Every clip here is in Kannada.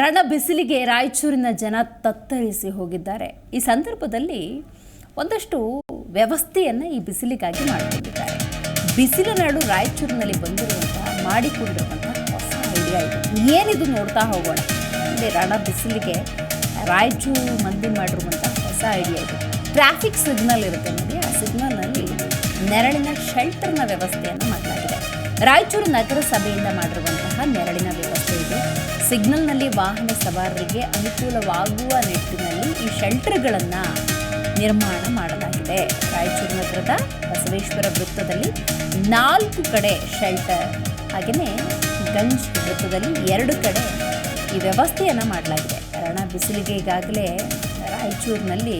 ರಣ ಬಿಸಿಲಿಗೆ ರಾಯಚೂರಿನ ಜನ ತತ್ತರಿಸಿ ಹೋಗಿದ್ದಾರೆ. ಈ ಸಂದರ್ಭದಲ್ಲಿ ಒಂದಷ್ಟು ವ್ಯವಸ್ಥೆಯನ್ನು ಈ ಬಿಸಿಲಿಗಾಗಿ ಮಾಡಿಕೊಂಡಿದ್ದಾರೆ. ಬಿಸಿಲ ನಾಡು ರಾಯಚೂರಿನಲ್ಲಿ ಬಂದಿರುವಂತಹ ಮಾಡಿಕೊಂಡಿರುವಂತಹ ಹೊಸ ಐಡಿಯಾ ಇದು. ಏನಿದು ನೋಡ್ತಾ ಹೋಗೋಣ. ಇಲ್ಲಿ ರಣ ಬಿಸಿಲಿಗೆ ರಾಯಚೂರು ಮಂದಿ ಮಾಡಿರುವಂತಹ ಹೊಸ ಐಡಿಯಾ ಇದು. ಟ್ರಾಫಿಕ್ ಸಿಗ್ನಲ್ ಇರುತ್ತೆ ನೋಡಿ. ಆ ಸಿಗ್ನಲ್ನಲ್ಲಿ ನೆರಳಿನ ಶೆಲ್ಟರ್ನ ವ್ಯವಸ್ಥೆಯನ್ನು ಮಾಡಲಾಗಿದೆ. ರಾಯಚೂರು ನಗರಸಭೆಯಿಂದ ಮಾಡಿರುವಂತಹ ನೆರಳಿನ ವ್ಯವಸ್ಥೆ ಇದು. ಸಿಗ್ನಲ್ನಲ್ಲಿ ವಾಹನ ಸವಾರರಿಗೆ ಅನುಕೂಲವಾಗುವ ನಿಟ್ಟಿನಲ್ಲಿ ಈ ಶೆಲ್ಟರ್ಗಳನ್ನು ನಿರ್ಮಾಣ ಮಾಡಲಾಗಿದೆ. ರಾಯಚೂರು ನಗರದ ಬಸವೇಶ್ವರ ವೃತ್ತದಲ್ಲಿ ನಾಲ್ಕು ಕಡೆ ಶೆಲ್ಟರ್ ಹಾಗೆಯೇ ಗಂಜ್ ವೃತ್ತದಲ್ಲಿ ಎರಡು ಕಡೆ ಈ ವ್ಯವಸ್ಥೆಯನ್ನು ಮಾಡಲಾಗಿದೆ. ಕಾರಣ ಬಿಸಿಲಿಗೆ ಈಗಾಗಲೇ ರಾಯಚೂರಿನಲ್ಲಿ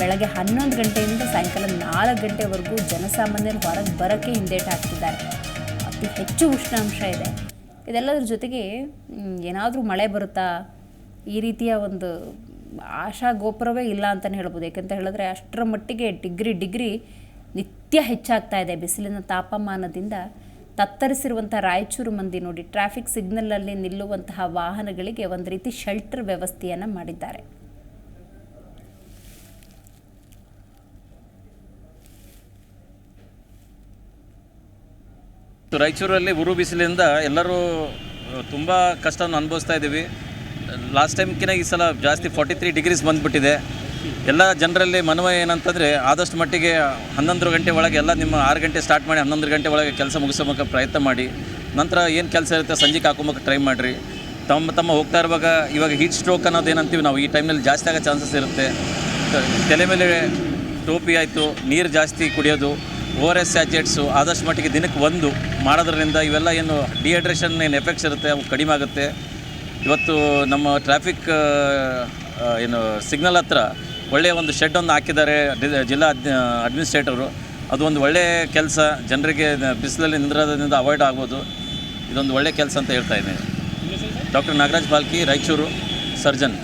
ಬೆಳಗ್ಗೆ ಹನ್ನೊಂದು ಗಂಟೆಯಿಂದ ಸಾಯಂಕಾಲ ನಾಲ್ಕು ಗಂಟೆವರೆಗೂ ಜನಸಾಮಾನ್ಯರು ಹೊರಗೆ ಬರೋಕ್ಕೆ ಹಿಂದೇಟಾಗ್ತಿದ್ದಾರೆ. ಅತಿ ಹೆಚ್ಚು ಉಷ್ಣಾಂಶ ಇದೆ. ಇದೆಲ್ಲದ್ರ ಜೊತೆಗೆ ಏನಾದರೂ ಮಳೆ ಬರುತ್ತಾ? ಈ ರೀತಿಯ ಒಂದು ಆಶಾ ಗೋಪುರವೇ ಇಲ್ಲ ಅಂತಲೇ ಹೇಳ್ಬೋದು. ಯಾಕಂತ ಹೇಳಿದ್ರೆ ಅಷ್ಟರ ಮಟ್ಟಿಗೆ ಡಿಗ್ರಿ ಡಿಗ್ರಿ ನಿತ್ಯ ಹೆಚ್ಚಾಗ್ತಾ ಇದೆ. ಬಿಸಿಲಿನ ತಾಪಮಾನದಿಂದ ತತ್ತರಿಸಿರುವಂಥ ರಾಯಚೂರು ಮಂದಿ ನೋಡಿ, ಟ್ರಾಫಿಕ್ ಸಿಗ್ನಲಲ್ಲಿ ನಿಲ್ಲುವಂತಹ ವಾಹನಗಳಿಗೆ ಒಂದು ರೀತಿ ಶೆಲ್ಟರ್ ವ್ಯವಸ್ಥೆಯನ್ನು ಮಾಡಿದ್ದಾರೆ. ರಾಯಚೂರಲ್ಲಿ ಉರು ಬಿಸಿಲಿಂದ ಎಲ್ಲರೂ ತುಂಬ ಕಷ್ಟವನ್ನು ಅನುಭವಿಸ್ತಾ ಇದ್ದೀವಿ. ಲಾಸ್ಟ್ ಟೈಮ್ಕಿನ ಈ ಸಲ ಜಾಸ್ತಿ ಫಾರ್ಟಿ ತ್ರೀ ಡಿಗ್ರೀಸ್ ಬಂದುಬಿಟ್ಟಿದೆ. ಎಲ್ಲ ಜನರಲ್ಲಿ ಮನವಿ ಏನಂತಂದರೆ ಆದಷ್ಟು ಮಟ್ಟಿಗೆ ಹನ್ನೊಂದು ಗಂಟೆ ಒಳಗೆ ಎಲ್ಲ ನಿಮ್ಮ ಆರು ಗಂಟೆ ಸ್ಟಾರ್ಟ್ ಮಾಡಿ ಹನ್ನೊಂದು ಗಂಟೆ ಒಳಗೆ ಕೆಲಸ ಮುಗಿಸೋಕೆ ಪ್ರಯತ್ನ ಮಾಡಿ. ನಂತರ ಏನು ಕೆಲಸ ಇರುತ್ತೆ ಸಂಜೆಗೆ ಹಾಕೊಂಬಕ್ಕೆ ಟ್ರೈ ಮಾಡಿರಿ. ತಮ್ಮ ತಮ್ಮ ಹೋಗ್ತಾ ಇರುವಾಗ ಇವಾಗ ಹೀಟ್ ಸ್ಟ್ರೋಕ್ ಅನ್ನೋದು ಏನಂತೀವಿ ನಾವು, ಈ ಟೈಮ್ನಲ್ಲಿ ಜಾಸ್ತಿ ಆಗೋ ಚಾನ್ಸಸ್ ಇರುತ್ತೆ. ತಲೆ ಮೇಲೆ ಟೋಪಿ ಆಯಿತು, ನೀರು ಜಾಸ್ತಿ ಕುಡಿಯೋದು. ಓ ಆರ್ ಎಸ್ ಸ್ಯಾಚೆಟ್ಸು ಆದಷ್ಟು ಮಟ್ಟಿಗೆ ದಿನಕ್ಕೆ ಒಂದು ಮಾಡೋದ್ರಿಂದ ಇವೆಲ್ಲ ಏನು ಡಿಹೈಡ್ರೇಷನ್ ಏನು ಎಫೆಕ್ಟ್ಸ್ ಇರುತ್ತೆ, ಅವು ಕಡಿಮೆ ಆಗುತ್ತೆ. ಇವತ್ತು ನಮ್ಮ ಟ್ರಾಫಿಕ್ ಏನು ಸಿಗ್ನಲ್ ಹತ್ರ ಒಳ್ಳೆಯ ಒಂದು ಶೆಡ್ ಒಂದು ಹಾಕಿದ್ದಾರೆ ಜಿಲ್ಲಾ ಅಡ್ಮಿನಿಸ್ಟ್ರೇಟರು ಅದು ಒಂದು ಒಳ್ಳೆಯ ಕೆಲಸ, ಜನರಿಗೆ ಬಿಸಿಲಲ್ಲಿ ನಿಂದ್ರೋದ್ರಿಂದ ಅವಾಯ್ಡ್ ಆಗ್ಬೋದು. ಇದೊಂದು ಒಳ್ಳೆಯ ಕೆಲಸ ಅಂತ ಹೇಳ್ತಾ ಇದ್ದೀನಿ. ಡಾಕ್ಟರ್ ನಾಗರಾಜ್ ಬಾಲ್ಕಿ, ರಾಯಚೂರು ಸರ್ಜನ್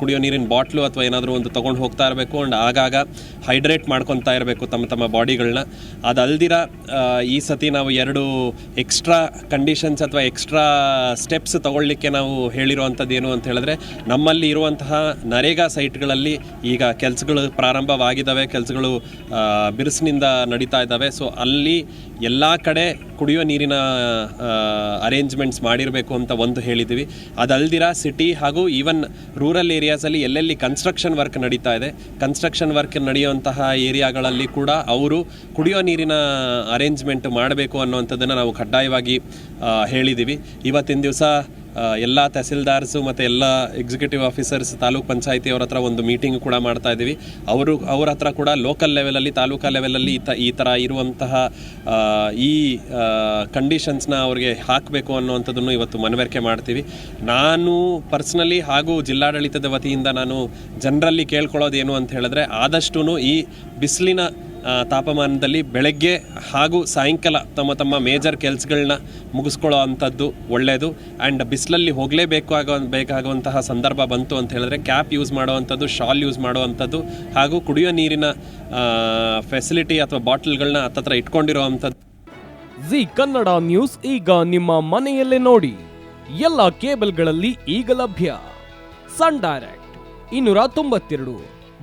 ಕುಡಿಯೋ ನೀರಿನ ಬಾಟ್ಲು ಅಥವಾ ಏನಾದರೂ ಒಂದು ತೊಗೊಂಡು ಹೋಗ್ತಾ ಇರಬೇಕು ಆ್ಯಂಡ್ ಆಗಾಗ ಹೈಡ್ರೇಟ್ ಮಾಡ್ಕೊತಾ ಇರಬೇಕು ತಮ್ಮ ತಮ್ಮ ಬಾಡಿಗಳನ್ನ. ಅದಲ್ದಿರ ಈ ಸತಿ ನಾವು ಎರಡು ಎಕ್ಸ್ಟ್ರಾ ಕಂಡೀಷನ್ಸ್ ಅಥವಾ ಎಕ್ಸ್ಟ್ರಾ ಸ್ಟೆಪ್ಸ್ ತಗೊಳ್ಳಿಕ್ಕೆ ನಾವು ಹೇಳಿರುವಂಥದ್ದು ಏನು ಅಂತ ಹೇಳಿದ್ರೆ, ನಮ್ಮಲ್ಲಿ ಇರುವಂತಹ ನರೇಗಾ ಸೈಟ್ಗಳಲ್ಲಿ ಈಗ ಕೆಲಸಗಳು ಪ್ರಾರಂಭವಾಗಿದ್ದಾವೆ ಕೆಲಸಗಳು ಬಿರುಸಿನಿಂದ ನಡೀತಾ ಇದ್ದಾವೆ ಸೊ, ಅಲ್ಲಿ ಎಲ್ಲ ಕಡೆ ಕುಡಿಯೋ ನೀರಿನ ಅರೇಂಜ್ಮೆಂಟ್ಸ್ ಮಾಡಿರಬೇಕು ಅಂತ ಒಂದು ಹೇಳಿದ್ದೀವಿ ಅದಲ್ದಿರ ಸಿಟಿ ಹಾಗೂ ಈವನ್ ರೂರಲ್ ಏರಿಯಾಸಲ್ಲಿ ಎಲ್ಲೆಲ್ಲಿ ಕನ್ಸ್ಟ್ರಕ್ಷನ್ ವರ್ಕ್ ನಡೀತಾ ಇದೆ ಕನ್ಸ್ಟ್ರಕ್ಷನ್ ವರ್ಕ್ ನಡೆಯುವಂತಹ ಏರಿಯಾಗಳಲ್ಲಿ ಕೂಡ ಅವರು ಕುಡಿಯೋ ನೀರಿನ ಅರೇಂಜ್ಮೆಂಟ್ ಮಾಡಬೇಕು ಅನ್ನುವಂಥದ್ದನ್ನು ನಾವು ಕಡ್ಡಾಯವಾಗಿ ಹೇಳಿದ್ದೀವಿ ಇವತ್ತಿನ ದಿವಸ ಎಲ್ಲ ತಹಸೀಲ್ದಾರ್ಸು ಮತ್ತು ಎಲ್ಲ ಎಕ್ಸಿಕ್ಯೂಟಿವ್ ಆಫೀಸರ್ಸ್ ತಾಲೂಕ್ ಪಂಚಾಯತಿ ಅವ್ರ ಹತ್ರ ಒಂದು ಮೀಟಿಂಗ್ ಕೂಡ ಮಾಡ್ತಾ ಇದ್ದೀವಿ. ಅವರು, ಅವ್ರ ಹತ್ರ ಕೂಡ ಲೋಕಲ್ ಲೆವೆಲಲ್ಲಿ ತಾಲೂಕಾ ಲೆವೆಲಲ್ಲಿ ಈ ತ, ಈ ಥರ ಇರುವಂತಹ ಈ ಕಂಡೀಷನ್ಸ್ನ ಅವ್ರಿಗೆ ಹಾಕಬೇಕು ಅನ್ನುವಂಥದ್ದನ್ನು ಇವತ್ತು ಮನವರಿಕೆ ಮಾಡ್ತೀವಿ. ನಾನು ಪರ್ಸ್ನಲಿ ಹಾಗೂ ಜಿಲ್ಲಾಡಳಿತದ ವತಿಯಿಂದ ನಾನು ಜನರಲ್ಲಿ ಕೇಳ್ಕೊಳ್ಳೋದೇನು ಅಂತ ಹೇಳಿದ್ರೆ ಆದಷ್ಟು ಈ ಬಿಸಿಲಿನ ತಾಪಮಾನದಲ್ಲಿ ಬೆಳಗ್ಗೆ ಹಾಗೂ ಸಾಯಂಕಾಲ ತಮ್ಮ ತಮ್ಮ ಮೇಜರ್ ಕೆಲಸಗಳನ್ನ ಮುಗಿಸ್ಕೊಳ್ಳೋ ಅಂಥದ್ದು ಒಳ್ಳೆಯದು ಆ್ಯಂಡ್ ಬಿಸಿಲಲ್ಲಿ ಹೋಗಲೇಬೇಕು ಆಗೋ ಬೇಕಾಗುವಂತಹ ಸಂದರ್ಭ ಬಂತು ಅಂತ ಹೇಳಿದ್ರೆ ಕ್ಯಾಪ್ ಯೂಸ್ ಮಾಡುವಂಥದ್ದು, ಶಾಲ್ ಯೂಸ್ ಮಾಡುವಂಥದ್ದು ಹಾಗೂ ಕುಡಿಯೋ ನೀರಿನ ಫೆಸಿಲಿಟಿ ಅಥವಾ ಬಾಟಲ್ಗಳನ್ನ ಹತ್ತತ್ರ ಇಟ್ಕೊಂಡಿರೋ ಅಂಥದ್ದು ಜಿ ಕನ್ನಡ ನ್ಯೂಸ್ ಈಗ ನಿಮ್ಮ ಮನೆಯಲ್ಲೇ ನೋಡಿ. ಎಲ್ಲ ಕೇಬಲ್ಗಳಲ್ಲಿ ಈಗ ಲಭ್ಯ. ಸನ್ ಡೈರೆಕ್ಟ್, ಇನ್ನೂರ ತೊಂಬತ್ತೆರಡು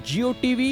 ಜಿಯೋ ಟಿವಿ